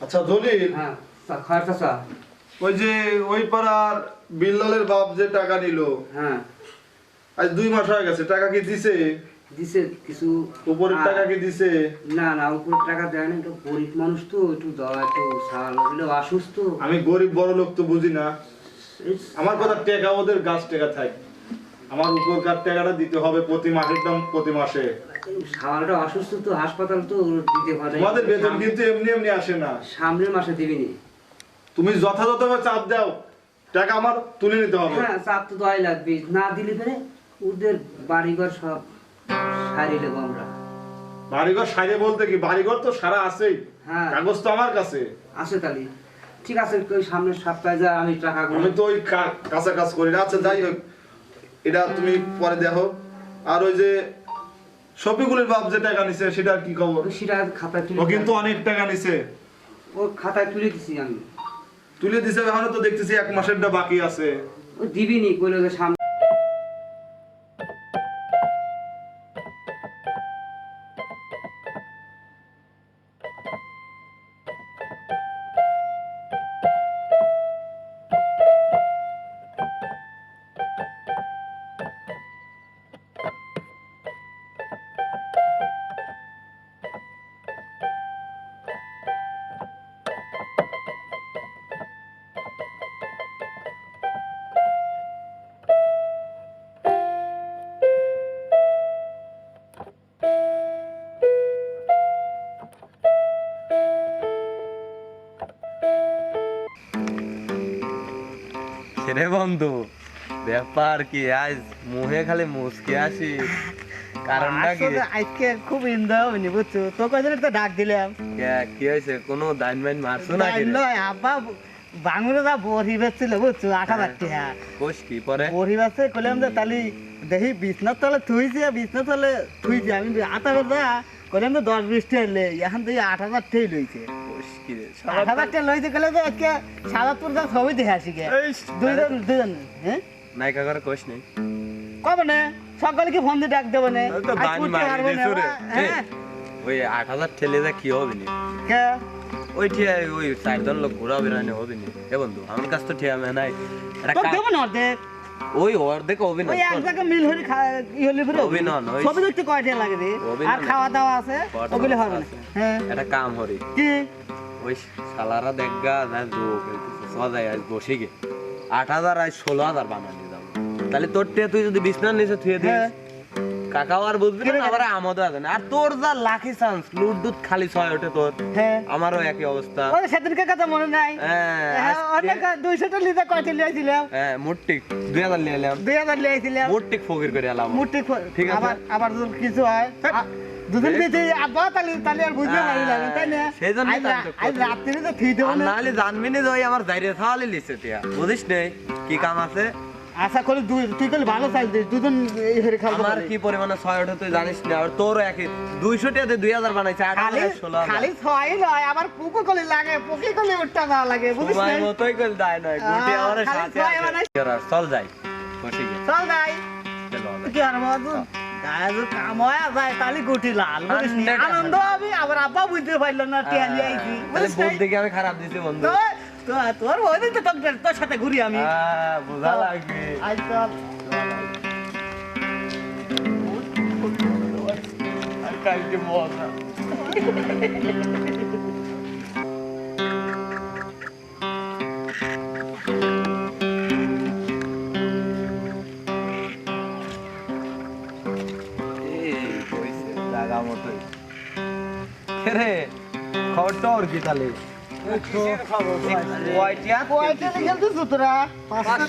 আচ্ছা দলিল? হ্যাঁ চাচা। ওই যে ওই পাড়ার বিল্লালের বাপ যে টাকা নিল হ্যাঁ। আজ দুই মাস হয়ে গেছে টাকা কি দিছে? দিছে কিছু উপরের টাকা কি দিছে? না না টাকা দেয় না একটু গরিব মানুষ তো একটু দেওয়া একটু অসুস্থ। আমি গরিব বড় লোক তো বুঝি না। আমার কথা টেকা ওদের গাছ টেকা থাক। আমার উপরকার টাকাটা দিতে হবে প্রতি মাসের দাম প্রতি মাসে। অসুস্থ তো হাসপাতাল তো দিতে পারে তোমাদের বেতন কিন্তু এমনি এমনি আসে না। সামনের মাসে দিবিনি। তুমি যথাযথভাবে চাপ দাও টাকা আমার তুলে নিতে হবে। হ্যাঁ চাপ তো দয় লাগবে। না দিলে পরে ওদের বাড়িঘর সব সারিয়ে দেবো আমরা। বাড়িঘর সাইডে বলতে কি? বাড়িঘর তো সারা আছেই। হ্যাঁ। কাগজ তো আমার কাছে। আছে তালি ঠিক আছে সামনের সপ্তাহে যা আমি টাকাগুলো আমি তো ওই কাঁচা কাজ করি। আচ্ছা যাই হোক। এটা তুমি পরে দেখো। আর ওই যে শফিকুলের বাপ যে টাকা নিছে সেটা কি খবর? সেটা খাতায় তুলে ও কিন্তু অনেক টাকা নিছে। ও খাতায় তুলে দিছি আমি। তুলে দিছে এখনও তো দেখতেছি এক মাসেরটা বাকি আছে। ও দিবিনি কইলো যে সামনে রে বন্ধু? ব্যাপার কি আজ মুহে খালি মুসকে আসি। কারণটা কি? আজকে খুব ইন্দা হয়নি বুঝছ? তো তো ডাক দিলাম। কি হয়েছে? কোনো দাইন মাইন মারছো না কি রে? নয় আব্বা বাঙুরে যা বড়ি বেচছিল বুঝছ? আট টাকা। কোষ কি পরে? বড়ি বেচে কইলাম যে তালি দেখি বিছনার তলে থুইছে বিছনার তলে থুইছে। আমি আটা কইলাম তো দশ বিশ টাকা লে এখন তুই আট হাজার লইছে। কোষ কি রে আট হাজার টাকা লইছে কইলে তো আজকে সাদাপুর যা ছবি দেখে আসি গে। দুইজন দুইজন হ্যাঁ? নায়িকা করে কোষ নেই। কবে না? সকালে কি ফোন দিয়ে ডাক দেবো না? ওই না, হ্যাঁ? ওই আট হাজার ঠেলে যা কি হবে নি? কে? ওই ঠিয়া ওই চারজন লোক ঘোরা বেড়ানি হবে নি। এ বন্ধু আমার কাছে তো ঠিয়া নাই। দেবো না অর্ধেক? ওই অর্ধেক অভিনয় ওই এক কর। মিল হলে ই হলে পরে অভিনয়, ওই- সবই দেখতে কয়টা লাগে রে। আর খাওয়া দাওয়া আছে ওগুলো হবে না। হ্যাঁ। একটা কাম হরি কি? ওই শালারা দেখগা খেলতেছে আজ বসে গে। আট হাজার আজ ষোলো হাজার বানানি যাব। তাহলে তোর টিয়া তুই যদি বিছনার নিচে থুয়ে দিস হ্যাঁ। কাকাও আর বুঝবি না আবার আমাদের আছে না। আর তোর যা লাখি চান্স লুট দুধ খালি ছয় ওঠে তোর। হ্যাঁ। আমারও একই অবস্থা। ওই সেদিনকে কথা মনে নাই? হ্যাঁ, হ্যাঁ, অনেক দুইশোটা লিটার কয়টা লিয়েছিলাম হ্যাঁ মুট্টিক দুই হাজার নিয়ে এলাম দুই হাজার লিয়েছিলাম মুট্টিক ফকির করে এলাম। মুটি ঠিক আছে। আবার আবার যদি কিছু হয় দুদিন আব্বা তাহলে তাহলে আর বুঝতে পারি না তাই না? সেই জন্যই আজ তো আমি রা- তো আজ করছি। রাত্রি তো ঠিক দেবো না। নাহলে জানবি না যে আমার লিছে বুঝিস নেই কি কাম আছে? আশা করি দুই তুই করলে ভালো চাইল দিস দুজন এই হেরে খাব আমার কি পরিমাণে ছয় ওঠে তুই জানিস না? আর তোরও একই। দুইশো টাকাতে দুই হাজার বানাইছে আট হাজার ষোলো খালি ছয় নয় আবার পুকুর কলি লাগে পুকি কলি উঠটা লাগে বুঝিস না? মতোই কইল দায় নয় গুটি আমার সাথে আর, চল যাই চল যাই। কি আর কাম হয় যায় তাহলে গুটি লাল আনন্দ হবে আবার আব্বা বুঝতে পারল না টিয়া নিয়ে আইছি? দেখে আমি খারাপ দিছি বন্ধু। তোর ওই দিন তো তোর তোর সাথে ঘুরি আমি। বোঝা কালকে মজা। রে, খবরটা ওর কি তাহলে? কয়টিয়া? কয়টা খেলছিস তোরা? পাঁচশো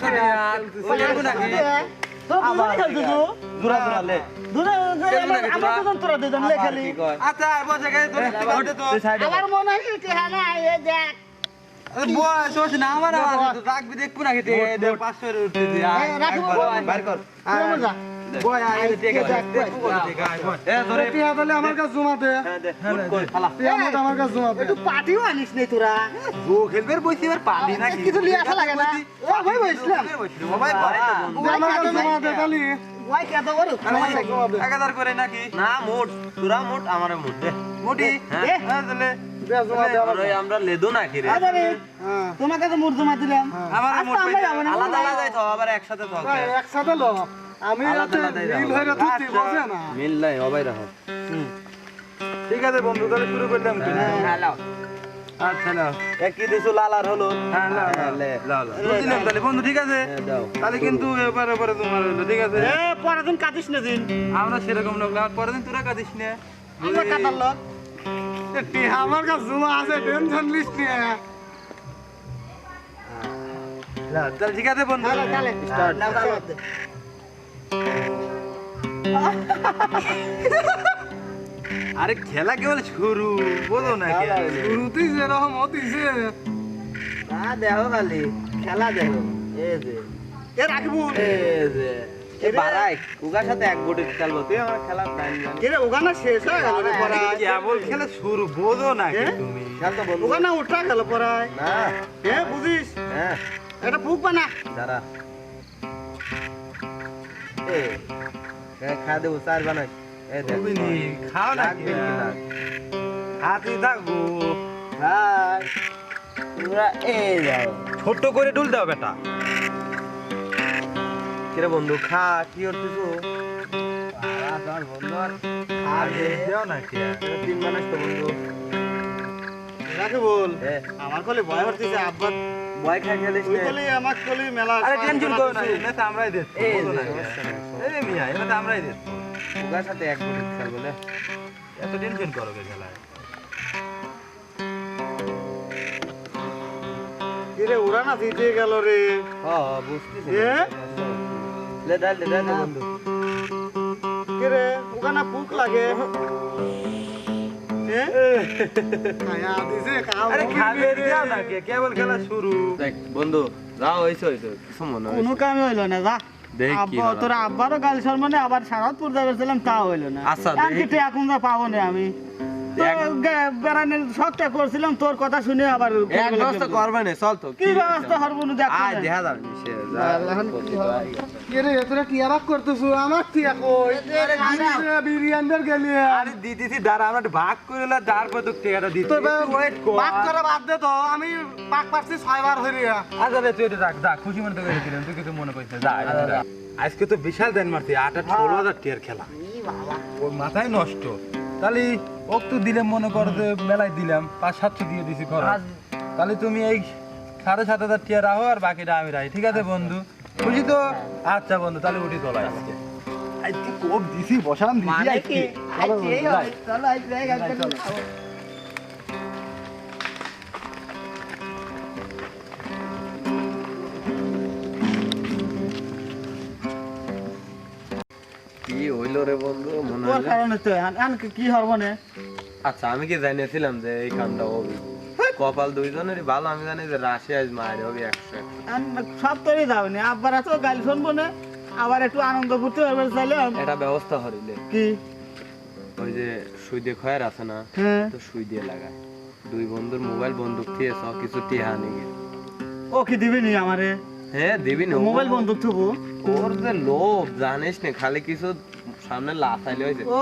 নাকি? আমার হয় হ্যাঁ জমা দে। হ্যাঁ, দে, মুট কর, ফালা। আমার কাছে জমা দে। একটু পাটিও আনিস নে তোরা। কিছু লিয়ে আসা লাগে না। ও ভাই বসলাম আমার কাছে জমা দে খালি ওই কে তো মোট। তোরা মোট, আমারে মোট। দে। দে। হ্যাঁ, তাহলে। আর ওই আমরা লেদু নাকি রে? তোমাকে তো মুর্দু মার দিলাম। আচ্ছা, আলাদা আবার একসাথে একসাথে লো আমি যাব। হয়ে তুই বোঝে না। মিল নাই অবাই রাখো ঠিক আছে বন্ধু তাহলে শুরু করলাম কি হ্যালো। আচ্ছা নাও। কি দিছো লাল আর হলো হ্যাঁ, হ্যাঁ, লে লাল বুঝলাম তাহলে। বন্ধু ঠিক আছে? হ্যাঁ, দাও। তাহলে কিন্তু এবারে পরে তোমার হলো ঠিক আছে? পরের দিন কাটিস না দিন। আমরা সেরকম লোক আর পরের দিন তোরা কাঁদিস না। আমরা কাটার লোক। টিহা আমার কাছে জমা আছে টেনশন লিস নিয়ে তাহলে ঠিক আছে বন্ধু। আরে খেলা কেবল শুরু? বলো না। শুরুতেই যেরকম হতিছে না দেখো খালি খেলা দেখো। এই যে। এ রাখব। এই যে। সাথে এক গোটে খেলব। তুই আমার খেলার টাইম জানি। ওখানে শেষ হয়ে কেবল খেলা শুরু বোঝো না কি হ্যাঁ? তুমি? খেল ওখানে উঠা গেল পড়াই না। এ বুঝিস? হ্যাঁ। এটা বুক বানা। দাঁড়া। এ, খা দেবো চার বানাই। খাও না লাগবে কি হাতে থাকব। ভাই তোমরা এই যাও। ছোট্ট করে ডুল দাও বেটা। কিরে বন্ধু খা কি বন্ধু আর আর দেও না কি তিন বানাস তো বন্ধু। রাখে বল। আমার কলে ভয় হচ্ছে আব্বা বয় খা খেলিস তুই। কলে আমার কলে মেলা আরে টেনশন করো না। এটা আমরাই দিচ্ছি এই এই মিয়া এটা আমরাই দিচ্ছি উগার সাথে এক গোটে খেলব না। এত টেনশন করো কে খেলায়? কি রে ওরা না দিতে গেল রে। হ্যাঁ বুঝতেছি? লে ডাল দে ডাল বন্ধু। কি রে ওখানে বুক লাগে। আরে খাবে দাও না কে কেবল খেলা শুরু। দেখ বন্ধু যাও হইছে হইছে কিছু মনে কোনো কাম হইল না যা। দেখ কি তোর আব্বারও গাল সম্মানে আবার সারাতপুর যাবেছিলাম তা হইল না। আচ্ছা। এখন যা পাবো না আমি? বেড়ানোর শখটা করছিলাম তোর কথা শুনে আবার এক ব্যবস্থা করবে না চল তো। কি ব্যবস্থা হরবো না দেখ আয় দেখা যাবে কে তোরা করতেছো? আমার কই? গেলি। আরে দিতেছি দাঁড়া আমরা ভাগ করে তারপর তো টেকাটা দিচ্ছি। ওয়েট কর। পাক করে বাদ দে তো আমি পাক পারছি ছয়বার হইরে আচ্ছা রে, তুই রাখ যা খুশি মনে দিলাম তুই কিছু মনে যা। আজকে তো বিশাল দেন মারছি আট আট ষোলো হাজার টিয়ার খেলা। ওর মাথায় নষ্ট। তাহলে ওক তো দিলাম মনে করো যে মেলায় দিলাম পাঁচ সাতশো দিয়ে দিছি খরচ। তাহলে তুমি এই সাড়ে সাত হাজার টিয়া রাখো আর বাকিটা আমি রাখি ঠিক আছে বন্ধু? খুশি তো? আচ্ছা বন্ধু তাহলে উঠি তোলা আজকে আজকে কোপ দিছি বসান দিছি মানে আজকে। কি? চলো। আজকে কারণে তো কি- না? আচ্ছা আমি কি জানিয়েছিলাম যে এই কামটা হবে? কপাল দুইজনেরই ভালো আমি জানি যে রাশি আজ মায়ের হবে একশো। সব তোরই যাবে না আব্বার এত গাল শুনব না আবার একটু আনন্দ করতে পারবে চাইলে এটা ব্যবস্থা হরিলে কি? ওই যে সুই দিয়ে খয়ের আছে না হ্যাঁ। তো সুই দিয়ে লাগায়। দুই বন্ধুর মোবাইল বন্দুক দিয়ে সব কিছু টিহা নিয়ে ও কি দিবি নি আমারে? হ্যাঁ দিবি না। মোবাইল বন্দুক থুবু। ওর যে লোভ জানিস না খালি কিছু সামনে লাফাইলে হয়েছে। ও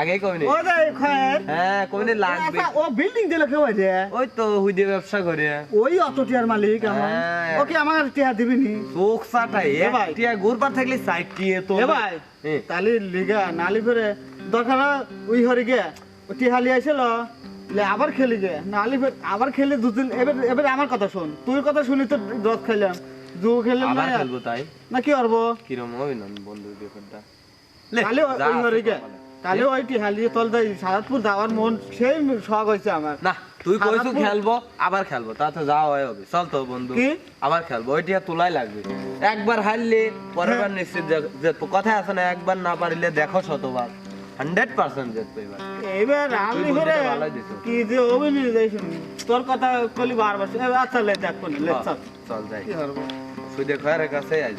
আগে কইনি। ও দে খয়ের। হ্যাঁ কইনি লাগবে ও বিল্ডিং দিলে কেউ আছে ওই তো হুই দিয়ে ব্যবসা করে। ওই অত টিয়ার মালিক আমার। হ্যাঁ। ওকে আমার টিয়া দিবি নি। চোখ চাটাই এ ভাই। একটিয়া ঘুরবার থাকলে সাইড টিয়ে তো এ ভাই। তালি লিগা নালি ফেরে দরকার ওই হরি গে। ও টিহালি আইছিল লে। আবার খেলি গে। নালি ফের আবার খেলে দুদিন এবার এবার আমার কথা শোন। তুই কথা শুনি তো দশ খাইলাম দু খেললাম না? আবার খেলব তাই? না কি করব? কিরম হবে না বন্ধুর ব্যাপারটা। তাহলে ওই- যা ওই হরি গে আছে তাহলে ওই টিহালি তল দেয় সারাতপুর যাওয়ার মন সেই শখ হয়েছে আমার। না তুই কইছু সারাতপুর- খেলব আবার খেলব তাতে যা হয় হবে। চল তো বন্ধু কি? আবার খেলব ওইটা তোলাই লাগবে। একবার হারলে পরের নিশ্চিত যে- যে কথা আছে না একবার না পারিলে দেখো শতবার হান্ড্রেড পার্সেন্ট জিতবে এবার। আমি। কি যে অভিনয় তোর কথা কলি বারবার আচ্ছা লে দেখ চল। চল যাই। তুই দেখো কাছে আজ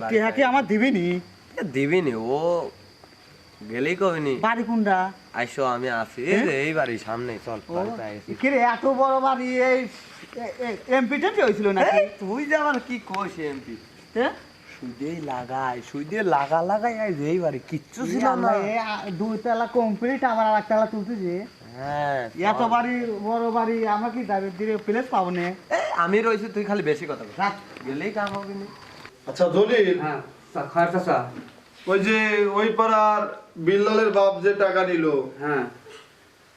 বাড়ি কি আমার নি ও গেলেই কবিনি। বাড়ি কোনটা? আইসো আমি আছি এই যে সামনে চল বাড়ি গেছি। কিরে এত বড় বাড়ি এই এমপি টেমপি হয়েছিল নাকি? তুই যে আমার কি কইস এমপি? হ্যাঁ? সুদে লাগাই সুদে লাগা লাগাই আই যে বাড়ি কিচ্ছু ছিল না। আমরা এই আ- দুই তলা কমপ্লিট আমার আর একটা তুলতেছি হ্যাঁ এত বাড়ি বড় বাড়ি আমরা কি যাবে প্লেস পাবো না? আমি রইছি তুই খালি বেশি কথা বল। গেলেই কাম হবে না। আচ্ছা দলিল। হ্যাঁ খরচ আছে ওই যে ওই পাড়ার বিল্লালের বাপ যে টাকা নিল হ্যাঁ।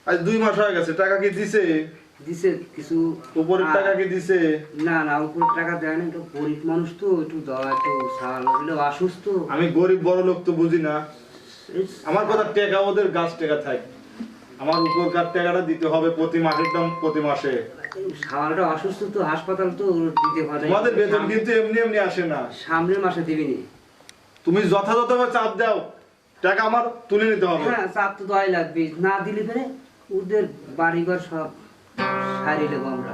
আজ দুই মাস হয়ে গেছে টাকা কি দিছে? দিছে কিছু উপরের টাকা কি দিছে? না না উপর টাকা দেয় না একটু গরিব মানুষ তো একটু দেওয়া একটু সাল অসুস্থ। আমি গরিব বড় লোক তো বুঝি না। আমার কথা টাকা ওদের গাছ টাকা থাক। আমার উপরকার টাকাটা দিতে হবে প্রতি মাসের দাম প্রতি মাসে। অসুস্থ তো হাসপাতাল তো দিতে পারে তোমাদের বেতন কিন্তু এমনি এমনি আসে না। সামনের মাসে দিবিনি। তুমি যথাযথভাবে চাপ দাও। টাকা আমার তুলে নিতে হবে। হ্যাঁ চাপ তো দয় লাগবে। না দিলে পরে ওদের বাড়িঘর সব সারিয়ে নেব আমরা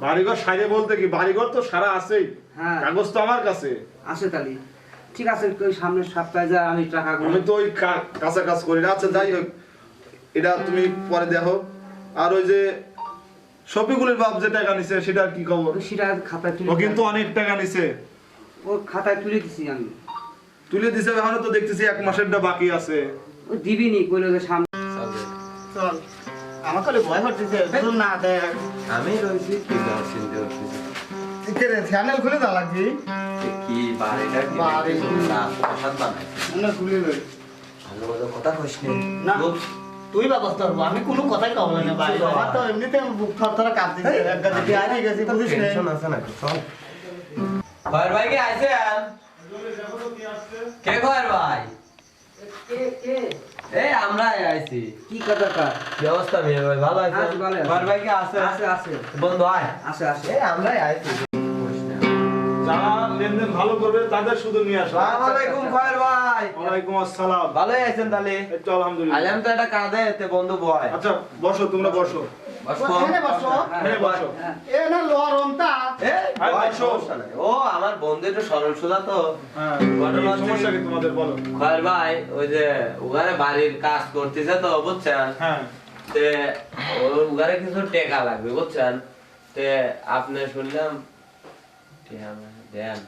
বাড়িঘর সাইডে বলতে কি? বাড়িঘর তো সারা আছেই। হ্যাঁ। কাগজ তো আমার কাছে। আছে তাহলে। ঠিক আছে ওই সামনের সপ্তাহে যা আমি টাকা আমি তো ওই কাঁচা কাজ করি না। আচ্ছা যাই হোক। এটা তুমি পরে দেখো। আর ওই যে শফিকুলের বাপ যে টাকা নিছে সেটা কি খবর? সেটা খাতায় তুলে ও কিন্তু অনেক টাকা নিছে। ও খাতায় তুলে দিছি আমি। তুলে দিছে এখনও তো দেখতেছি এক মাসেরটা বাকি আছে। ও দিবিনি কইলো যে সামনে চল। খালি ভয় হচ্ছে শুধু না দেখ। আমি রইছি কি চ্যানেল খুলে লাগবে কি বাড়িটা কি? বাড়ি। না, প্রসাদ বানাই না খুলে দেয় ভালো ভালো কথা কইস না। তুই ব্যবস্থা করব আমি কোনো কথাই কব না ভাই। আমার তো এমনিতে বুক থরথরে কাঁপ দিচ্ছে এক গাছে দিয়ে গেছি বুঝিস না? টেনশন আছে না চল। খয়ের ভাই কে আইছেন কে খয়ের ভাই? কে কে? এই আমরা আইছি। কি কথা কা কি অবস্থা ভাই? ভালো আছে ভালো ভাই কে আছে? আছে আছে। বন্ধু আয়। আছে আছে। এই আমরাই আইছি। যারা লেনদেন ভালো করবে তাদের শুধু নিয়ে আসো। আলাইকুম খয়ের ভাই। ওয়ালাইকুম আসসালাম। ভালোই আছেন তাহলে? এই তো আলহামদুলিল্লাহ। আইলাম তো একটা কাজে এতে বন্ধু ভাই আচ্ছা বসো তোমরা বসো। হ্যাঁ হ্যাঁ। ও আমার বন্ধু একটু সরল সোজা তো। হ্যাঁ তোমাদের বলো। খয়ের ভাই ওই যে ওখানে বাড়ির কাজ করতেছে তো বুঝছেন? হ্যাঁ। উগারে কিছু টেকা লাগবে বুঝছেন? তে আপনি শুনলাম দেন।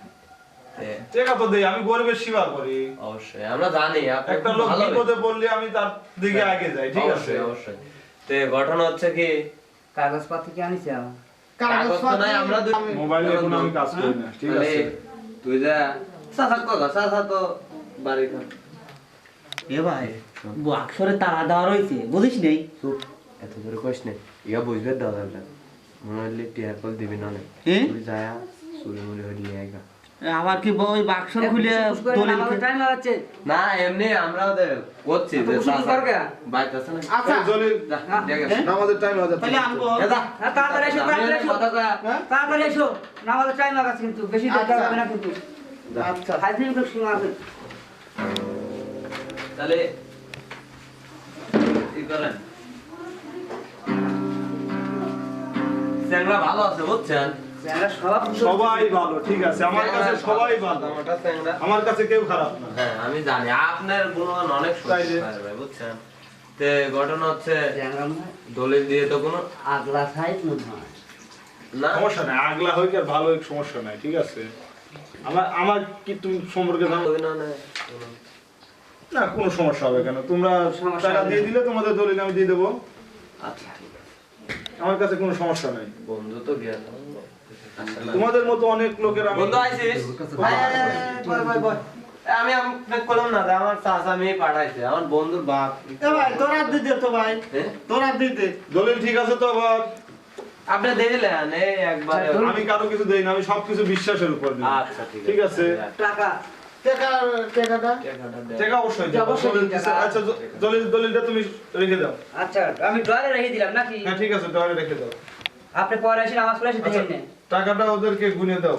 তো দেই আমি গরিবের সেবা করি। অবশ্যই আমরা জানি একটা লোক ভালো বিপদে পড়লে আমি তার দিকে আগে যাই ঠিক আছে? অবশ্যই অবশ্যই। তে ঘটনা হচ্ছে কি? কাগজপাতি কি আনিছে আমার কাগজ তো নাই আমরা মোবাইলে এখন আমি কাজ করি না ঠিক আছে। তুই যা তো বাড়ি কর এ ভাই বাক্সরে তারা দেওয়া রয়েছে বুঝিস নেই? চুপ এত করে কইস নে। ইয়া বুঝবে দাদা মনে হইলে টিয়ার কল দিবি না নে। হ্যাঁ? তুই যায়া চুরি মুড়ি হইলি আইগা। আবার কি ওই বাক্স খুলে দলিল টাইম লাগাচ্ছে না এমনি আমরা ওদের করছি যে না আচ্ছা। হ্যাঁ। নামাজের টাইম হয়ে যাচ্ছে এ যা। হ্যাঁ, তাড়াতাড়ি এসো, তাড়াতাড়ি এসো। তাড়াতাড়ি এসো। টাইম লাগাচ্ছে কিন্তু বেশি দেখতে আচ্ছা। হবে না কিন্তু। আচ্ছা। মিনিট সীমা আছে তাহলে ই করেন? ভালো আছে বুঝছেন? সবাই ভালো ঠিক আছে। আমার কাছে সবাই ভালো। আমার কাছে কেউ খারাপ না। হ্যাঁ আমি জানি। আপনার গুণমান অনেক ভাই বুঝছেন? তে ঘটনা হচ্ছে দলিল দিয়ে তো কোনো আগলা সাইজ হয়। না? সমস্যা নাই আগলা হোক আর ভালো সমস্যা নাই ঠিক আছে। আমার আমার কি তুমি সম্পর্কে জানো? না, না, কোনো- না কোনো সমস্যা হবে কেন? তোমরা টাকা দিয়ে দিলে তোমাদের দলিল আমি দিয়ে দেবো। আচ্ছা আমার কাছে কোনো সমস্যা নাই। বন্ধু তো গেল। তোমাদের মতো অনেক লোকের আমি বন্ধু আইছিস বয়, বয়। এ, আমি আপনাকে বললাম না আমার চাচা মেয়ে পাঠাইছে আমার বন্ধুর বাপ। এ ভাই তোরা দিতে তো ভাই? তোরা দিতে। দলিল ঠিক আছে তো আবার? আপনি দিলেন এই একবার আমি কারও কিছু দেই না আমি সবকিছু বিশ্বাসের উপর দিই। আচ্ছা ঠিক আছে ঠিক আছে? টাকা। টাকা টাকাটা? টাকা অবশ্যই আচ্ছা দলিল দলিলটা তুমি রেখে দাও। আচ্ছা আমি ডয়ারে রেখে দিলাম নাকি? হ্যাঁ ঠিক আছে তাহলে রেখে দাও। আপনি পরে এসে নামাজ পড়ে এসে আচ্ছা দেখে নেন। টাকাটা ওদেরকে গুনে দাও।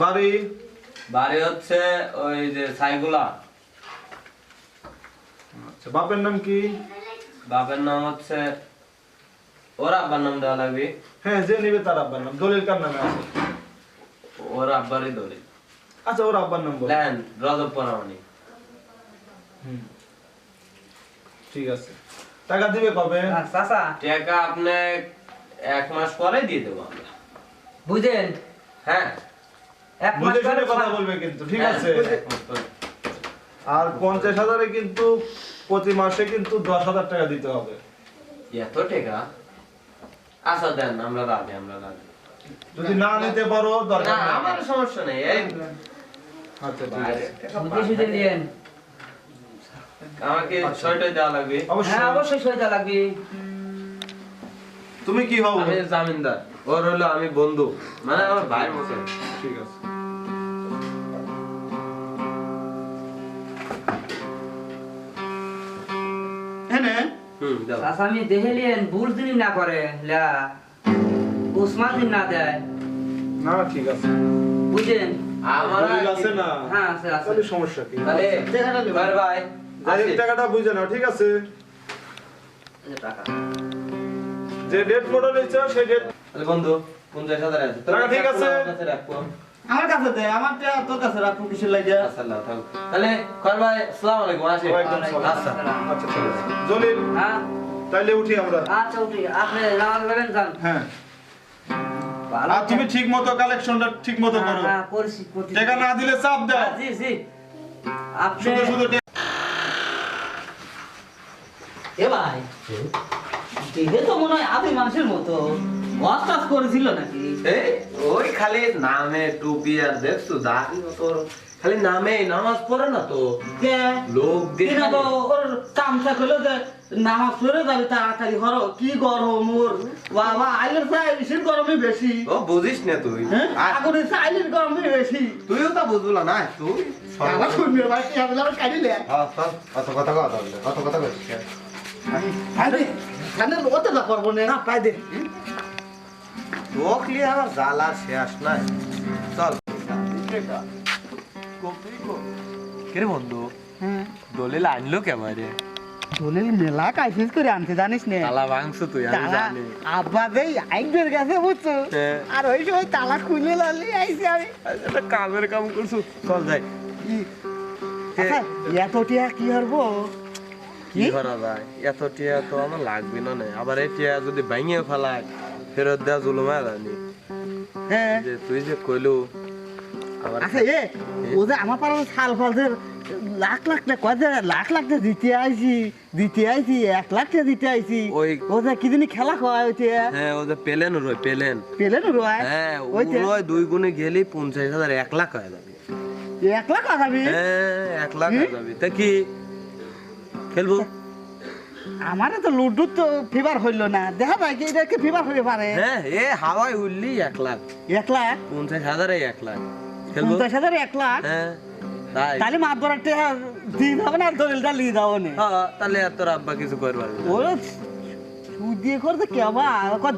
বাড়ি? বাড়ি হচ্ছে ওই যে সাইগুলা। আচ্ছা বাপের নাম কি? বাপের নাম হচ্ছে ওর আব্বার নাম দেওয়া লাগবে। হ্যাঁ যে নিবে তার আব্বার নাম। দলিল কার নামে আছে? ওর আব্বারই দলিল। আচ্ছা ওর আব্বার নম্বর লেন রজব পরামানি। ঠিক আছে। টাকা দিবে কবে? চাচা। টাকা আপনি এক মাস পরে দিয়ে দেবো আমরা। বুঝেন? হ্যাঁ। এক মাস পরে কথা বলবে কিন্তু ঠিক হ্যাঁ, আছে। আর পঞ্চাশ হাজারে কিন্তু প্রতি মাসে কিন্তু দশ হাজার টাকা দিতে হবে। এত টাকা? আচ্ছা দেন আমরা রাজি আমরা রাজি। যদি না নিতে পারো দরকার নেই। আমার সমস্যা নেই এই আচ্ছা ঠিক আছে টাকা বুঝে সুঝে নিয়েন আমাকে ছয়টাই দেওয়া লাগবে। হ্যাঁ অবশ্যই সইতা লাগবে। তুমি কি হও? আমি জামিনদার। ওর হলো আমি বন্ধু। মানে আমার ভাইয়ের মতো। ঠিক আছে। আমি দেখে ভুল না করে লা উসমান দিন না দেয়। না ঠিক আছে। বুঝেন? আমার আছে না। হ্যাঁ আছে আছে। সমস্যা কি? তাহলে টাকাটা ভাই আসি। টাকাটা বুঝে নাও ঠিক আছে? যে টাকা। যে ডেট মডেল হয়েছে সেই ডেট তাহলে বন্ধু পঞ্চাশ হাজার আছে। টাকা ঠিক আছে। আমার কাছে রাখব। আমার কাছে দে তোর কাছে রাখব কিসের লাগিয়া আচ্ছা আল্লাহ থাকো। তাহলে খর ভাই আসসালামু আলাইকুম আসি। আচ্ছা আচ্ছা। ঠিক আছে। জলিল হ্যাঁ? তাইলে উঠি আমরা। আচ্ছা উঠি। আপনি নামাজ পড়বেন যান। হ্যাঁ। আর তুমি ঠিক মতো কালেকশনটা ঠিক মতো করো। হ্যাঁ, হ্যাঁ, করছি করছি টাকা না দিলে চাপ দাও। হ্যাঁ, জি জি। আপনি শুধু শুধু এ ভাই দেখে তো মনে হয় আদি মানুষের মতো। ওয়াজ করেছিল নাকি? এই ওই খালি নামে টুপি আর দেখছ দাড়ি তোর খালি নামে নামাজ পড়ে না তো? কে? লোক দেখে কিনা তো ওর চামচা করল যে নামাজ পড়ে যাবে তাড়াতাড়ি হরো কি গরম ওর। বাবা আইলের চাই বেশি গরমই বেশি। ও বুঝিস না তুই। হ্যাঁ? আর আগুনের চাইলের গরমই বেশি। তুইও তো বুঝব না তুই? আবার শুনবে ভাই কি হবে আবার কাটিলে হ্যাঁ, কথা তাহলে, অত কথা কইস কেন? আরে খানে ওতে না করব না। পাই দে। তোক লিয়ে আমার জ্বালা শেষ নাই। চল। কিরে বন্ধু? দলিল আনলো কেমারে দলিল মেলা কাইফিস করে আনতে জানিস নে? তালা ভাঙছ তুই আমি জানি। আব্বা দেই আইনের কাছে বুঝছ। আর ওই সময় তালা খুলে লালি আইছি আমি। একটা কামের কাম করছু। চল যাই। আচ্ছা এত টিয়া কি হব কি করা যায়? এত টিয়া তো আমার লাগবে না না। আবার এই টিয়া যদি ভাঙিয়ে ফেলায় ফেরত দেওয়া জুলুমা জানি। হ্যাঁ। যে তুই যে কইলু আবার আচ্ছা এ ও যে আমার পাড়ার সাল ফল লাখ লাখ কয় লাখ লাখ দিতে আইছি দিতে আইছি এক লাখ দিতে আইছি ওই- ও যে কি জানি খেলা কয় ওইতে হ্যাঁ ও যে পেলেন রয় পেলেন। পেলে না রয় হ্যাঁ ওই দুই গুণে গেলি পঞ্চাশ হাজার এক লাখ হয়ে যাবে। এক লাখ আগাবি হ্যাঁ এক লাখ হয়ে যাবে। তা কি খেলব? আমারে তো লুডু তো ফিভার হইল না। দেখা যায় কি এটা কি ফিভার হইতে পারে। হ্যাঁ এ হাওয়ায় উল্লি এক লাখ। এক লাখ? পঞ্চাশ হাজারে এক লাখ। খেলব? পঞ্চাশ হাজার এক লাখ? হ্যাঁ তাই। তাহলে মাছ ধরার দিন হবে না দলিলটা নিয়ে যাব না। হ্যাঁ তাহলে আর তোর আব্বা কিছু করবে না। ও সুদ দিয়ে করতে কেবা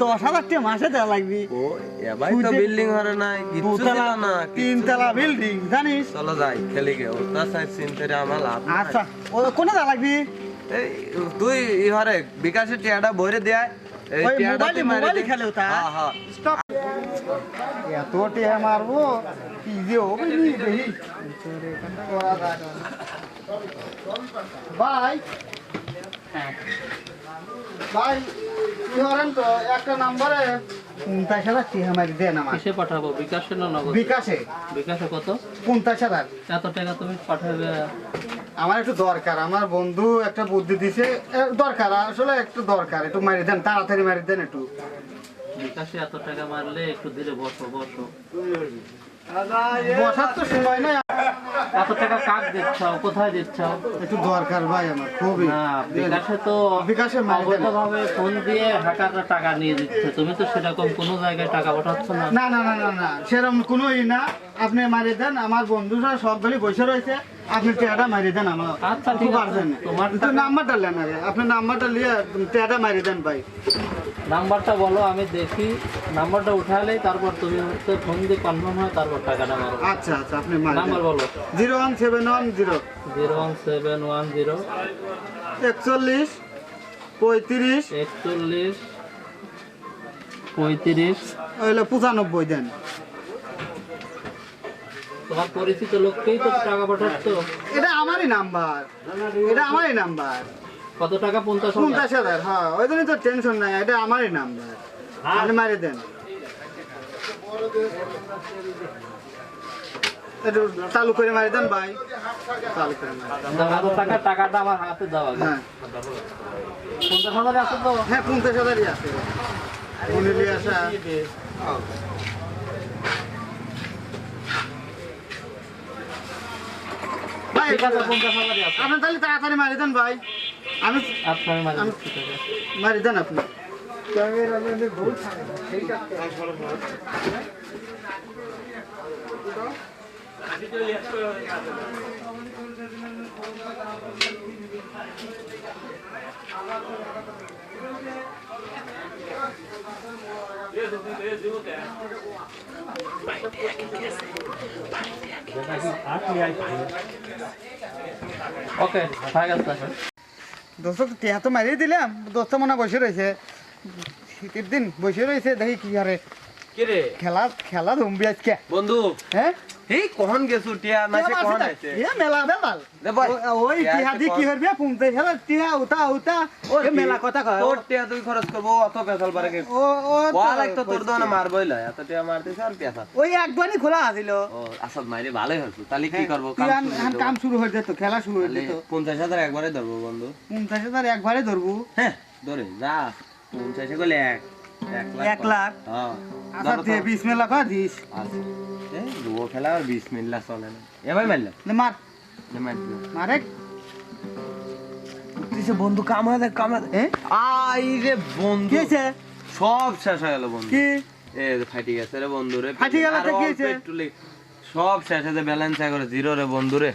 দশ হাজার টাকা মাসে দেওয়া লাগবে। ও এবার তো বিল্ডিং হরে নাই দুতলা না তিনতলা বিল্ডিং জানিস? চলো যাই খেলে গে ও তার সাথে চিনতে আমার লাভ আচ্ছা ও কোনে দেওয়া লাগবে? এই তুই ইহারে বিকাশের টিয়াটা ভরে দেয় এত টিয়া মারবো কি যে হবে ভাই। ভাই কি করেন তো একটা নাম্বারে পঞ্চাশ হাজার টিয়া মারি দেন আমার কিসে পাঠাবো? বিকাশে না নগদ? বিকাশে। বিকাশে কত? পঞ্চাশ হাজার। এত টাকা তুমি পাঠাবে? আমার একটু দরকার আমার বন্ধু একটা বুদ্ধি দিছে দরকার আসলে একটু দরকার একটু মারি দেন তাড়াতাড়ি মারি দেন একটু। বিকাশে এত টাকা মারলে একটু দিলে বসো বসো। বসার তো সময় নাই। এত টাকা কাজ দিচ্ছ কোথায় দিচ্ছ একটু দরকার ভাই আমার খুবই। বিকাশে তো বিকাশে। অবৈধভাবে ফোন দিয়ে হ্যাকাররা টাকা নিয়ে দিচ্ছে। তুমি তো সেরকম কোনো জায়গায় টাকা পাঠাচ্ছ না। না না না না সেরকম কোনোই না। আপনি মারে দেন আমার বন্ধুরা সবগুলি বসে রয়েছে। আপনি টেয়াটা মারি দেন আমার। আচ্ছা, ঠিক খুব একটু টাকা- নাম্বারটা নেন আগে। আপনি নাম্বারটা নিয়ে টেয়াটা মারি দেন ভাই। নাম্বারটা বলো আমি দেখি। নাম্বারটা উঠালেই তারপর তুমি ফোন দিয়ে কনফার্ম হয় তারপর টাকাটা মারো। আচ্ছা আচ্ছা আপনি নাম্বার বলো। Zero one seven one zero. Zero one seven one zero. একচল্লিশ পঁয়ত্রিশ। একচল্লিশ পঁয়ত্রিশ। পঁচানব্বই দেন। তোমার পরিচিত লোককেই তো টাকা পাঠাচ্ছ। এটা আমারই নাম্বার। এটা আমারই নাম্বার। কত টাকা? পঞ্চাশ পঞ্চাশ হাজার হ্যাঁ। ওই জন্যই তো টেনশন নাই এটা আমারই নাম্বার। আপনি মারি দেন। একটু চালু করে মারি দেন ভাই। চালু করে মারি টাকা টাকাটা আমার হাতে দেওয়া হ্যাঁ। পঞ্চাশ হাজার আছে তো? হ্যাঁ পঞ্চাশ হাজারই আছে। উনি আসা ভাই আপনি তাহলে তাড়াতাড়ি মারি দেন ভাই। আমি আপনার মানে মারি দেন আপনি। ঠিক আছে দোস্ত, টিয়া তো মারিয়ে দিলাম। দোস্ত মনে বসে রয়েছে শীতের দিন বসে রয়েছে দেখি কি হারে কে খেলা খেলা ধুমবি আজকে। বন্ধু। হ্যাঁ? এই কখন গেছু? টিয়া? এ মেলা ওই দি কি টিয়া উতা উতা ও মেলা কথা কয়। তোর টিয়া তুই খরচ করব অত পেছাল পারে কে? ও ও তো তোর দোকানে মারবই লয়। এত টিয়া মারতেছে আর পেছাল ওই একবারই খোলা আছিল। ও আসাদ মাইরে ভালোই হয়েছে। তাহলে কি করব? তুই কাম শুরু কাম শুরু হয়ে যেত খেলা শুরু হয়ে যেত। পঞ্চাশ হাজার একবারে ধরবো বন্ধু। পঞ্চাশ হাজার একবারে ধরবো। হ্যাঁ ধরে যা পঞ্চাশে করলে এক এক লাখ? হ্যাঁ। ধরো দিয়ে তো। বিশ মেলা কর। দিস। এই দুয়ো খেলা আর বিশ চলে না। এ ভাই মারলাম নে মার। নে মারলাম মারে তুই বন্ধু কামা দে কামা এ? আই রে বন্ধু। কি সব শেষ হয়ে গেল বন্ধু। কি? এ ফাটি গেছে রে বন্ধু রে। ফাটি গেল তো সব শেষ হয়ে ব্যালেন্স করে জিরো রে বন্ধু রে।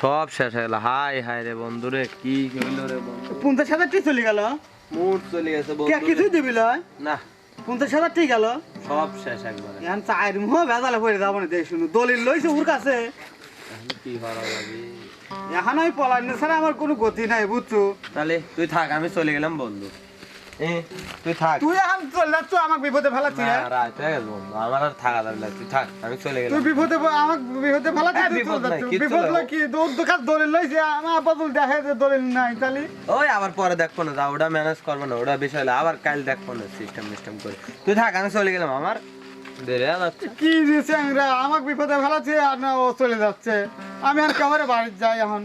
সব শেষ হয়ে গেল। হাই হাই রে বন্ধু রে কি হইল রে বন্ধু? পঞ্চাশ হাজার চলে গেল। মুড চলে গেছে কে বন্ধু কিছুই দিবি লয় না। পঞ্চাশ হাজার টি গেল। সব শেষ একবারে। এখন চায়ের মুহ ভেজালে পড়ে যাব না দেখ শুনু। দলিল লইছে ওর কাছে। কি করা যাবে এখন আমি পলাইনি ছাড়া আমার কোনো গতি নাই বুঝছ? তাহলে তুই থাক আমি চলে গেলাম বন্ধু। তুই থাক। তুই এখন চল আমাকে বিপদে না, রাত হয়ে আমার আর থাকা যাবে না তুই থাক আমি চলে তুই বিপদে আমাকে বিপদে ফেলাচ্ছি হ্যাঁ, তুই চল নাই, বিপদ না কি? তোর দোকান দলিল লইছে আমার আপাতত দেখে যে দলিল নাই তাহলে ওই আবার পরে দেখব না যা ওটা ম্যানেজ করব না ওটা বিষয় হলো আবার কাল দেখব না সিস্টেম সিস্টেম করে। তুই থাক আমি চলে গেলাম আমার হয়ে কি আমাকে বিপদে ফেলাচ্ছে আর না ও চলে যাচ্ছে। আমি আর কেমন বাড়ি যাই এখন।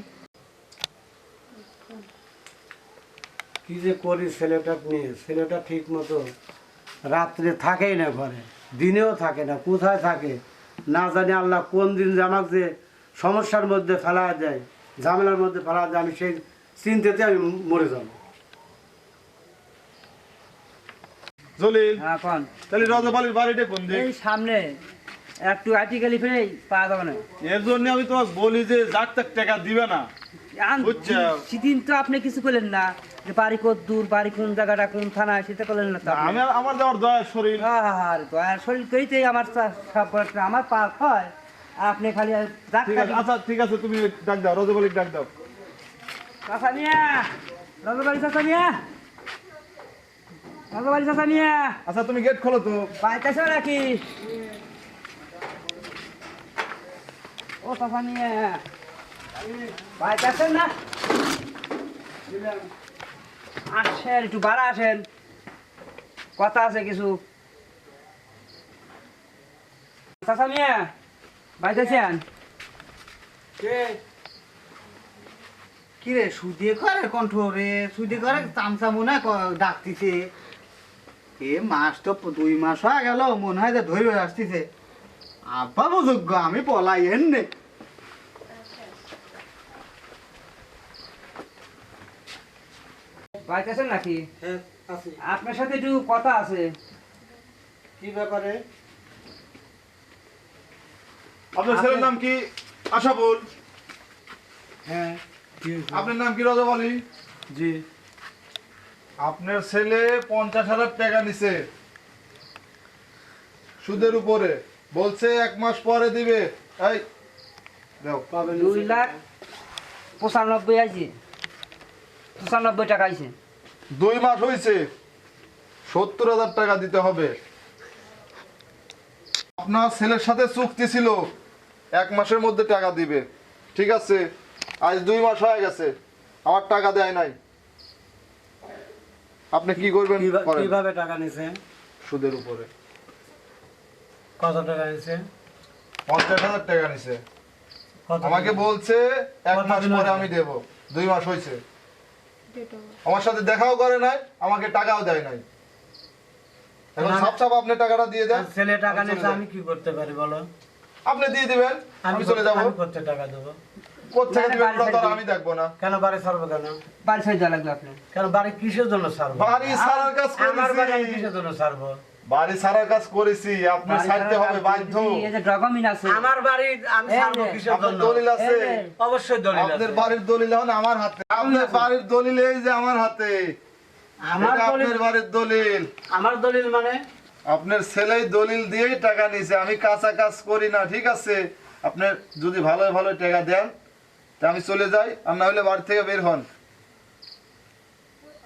কি যে করি ছেলেটা নিয়ে? ছেলেটা ঠিক মতো রাত্রে থাকেই না ঘরে দিনেও থাকে না কোথায় থাকে? না জানি আল্লাহ কোন দিন যে আমাকে যে সমস্যার মধ্যে ফেলা যায় ঝামেলার মধ্যে ফেলা যায় আমি সেই চিন্তাতে আমি মরে যাব। জলিল হ্যাঁ তাহলে রজবালির বাড়িটা কোন দিক? এই সামনে একটু আর্টিকেলি ফেলে পাওয়া যাবে না। এর জন্য আমি তোমাকে বলি যে যাক তাক টাকা দিবে না। আন- বুঝছ। সেদিন তো আপনি কিছু করলেন না। যে বাড়ি কত দূর বাড়ি কোন জায়গাটা কোন থানা সেটা করলেন না আমি আমার যাওয়ার দয়ার শরীর। আর দয়ার শরীর কইতেই আমার সব আমার পাপ হয়। আপনি খালি আচ্ছা ঠিক আছে তুমি ডাক দাও ডাক দাও। চাচা নিয়া রজবাড়ি চাচা নিয়া রজবাড়ি চাচা নিয়া আচ্ছা তুমি গেট খোলো তো। পাইতেছ নাকি? ও পাইতেছেন না? আসেন, একটু বাড়া আসেন। কথা আছে কিছু। কি? রে করে ডাকতিছে। এ মাস তো দুই মাস হয়ে গেল, মনে হয় যে ধরে আসতেছে। আমি পলাই এনে পাইতেছেন নাকি? হ্যাঁ আছি। আপনার সাথে একটু কথা আছে। কি ব্যাপারে? আপনার ছেলের নাম কি? আশাফুল। হ্যাঁ আপনার নাম কি রজবালি জি। আপনার ছেলে পঞ্চাশ হাজার টাকা নিছে। সুদের উপরে। বলছে এক মাস পরে দিবে। এই দুই লাখ পঁচানব্বই আছে পঁচানব্বই টাকা আছে দুই মাস হয়েছে সত্তর হাজার টাকা দিতে হবে। আপনার ছেলের সাথে চুক্তি ছিল এক মাসের মধ্যে টাকা দিবে। ঠিক আছে আজ দুই মাস হয়ে গেছে আমার টাকা দেয় নাই। আপনি কি করবেন কিভা- কীভাবে টাকা নিছে? সুদের উপরে। কত টাকা নিছে পঞ্চাশ হাজার টাকা নিছে। আমাকে বলছে এক মাস পরে আমি দেব। দুই মাস হয়েছে আমার সাথে দেখাও করে নাই আমাকে টাকাও দেয় নাই। এখন না- সাপ সাপ আপনি টাকাটা দিয়ে দেন। ছেলে টাকা আমি চলে যাব। আমি কি করতে পারি বলো? আপনি দিয়ে দিবেন আমি চলে যাব। আমি করতে টাকা দেবো? দিবেন ওটা তো আমি দেখব না। কেন বাড়ি ছাড়বো কেন? বাড়ি লাগবে কেন বাড়ি কিসের জন্য ছাড়বো? বাড়ি সারার কাজ আমার বাড়ি কিসের জন্য ছাড়বো? বাড়ি সারার কাজ করেছি আপনি ছাড়তে হবে বাধ্য। করেছি, এই যে ডকুমেন্ট আছে। আমার বাড়ি আমি ছাড়বো কিসের জন্য? দলিল আছে? অবশ্যই দলিল আপনার বাড়ির দলিল এখন আমার হাতে। আপনার বাড়ির দলিল এই যে আমার হাতে। আমার আপনার বাড়ির দলিল। আমার দলিল মানে? আপনার ছেলে দলিল দিয়েই টাকা নিছে আমি কাঁচা কাজ করি না ঠিক আছে? আপনার যদি ভালো ভালো টাকা দেন তা আমি চলে যাই। আর না হলে বাড়ি থেকে বের হন আরে আল্লাহ এই দলিল ধরো। রে আল্লাহ রে হ্যাঁ, বের হন হ্যাঁ এ, আল্লাহ রে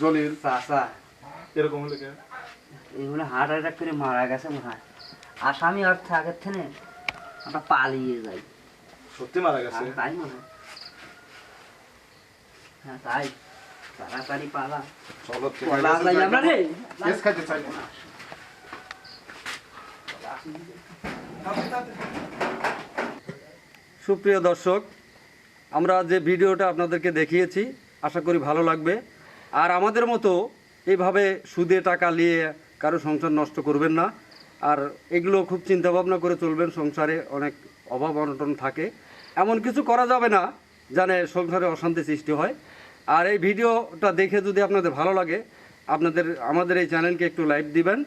দলিল চাচা এরকম হলে কেন এগুলো হার্ট অ্যাটাক করে মারা গেছে মনে হয়। আসামি আর থাকার থেকে আমরা পালিয়ে যাই। সত্যি মারা গেছে? তাই মনে হ্যাঁ। তাই। তাড়াতাড়ি পালা। চলো আমরা রে। কেস খাইতে চাই না। সুপ্রিয় দর্শক, আমরা যে ভিডিওটা আপনাদেরকে দেখিয়েছি, আশা করি ভালো লাগবে। আর আমাদের মতো এইভাবে সুদে টাকা নিয়ে কারও সংসার নষ্ট করবেন না। আর এগুলো খুব চিন্তাভাবনা করে চলবেন, সংসারে অনেক অভাব অনটন থাকে। এমন কিছু করা যাবে না জানে সংসারে অশান্তি সৃষ্টি হয়। আর এই ভিডিওটা দেখে যদি আপনাদের ভালো লাগে, আপনাদের, আমাদের এই চ্যানেলকে একটু লাইক দিবেন।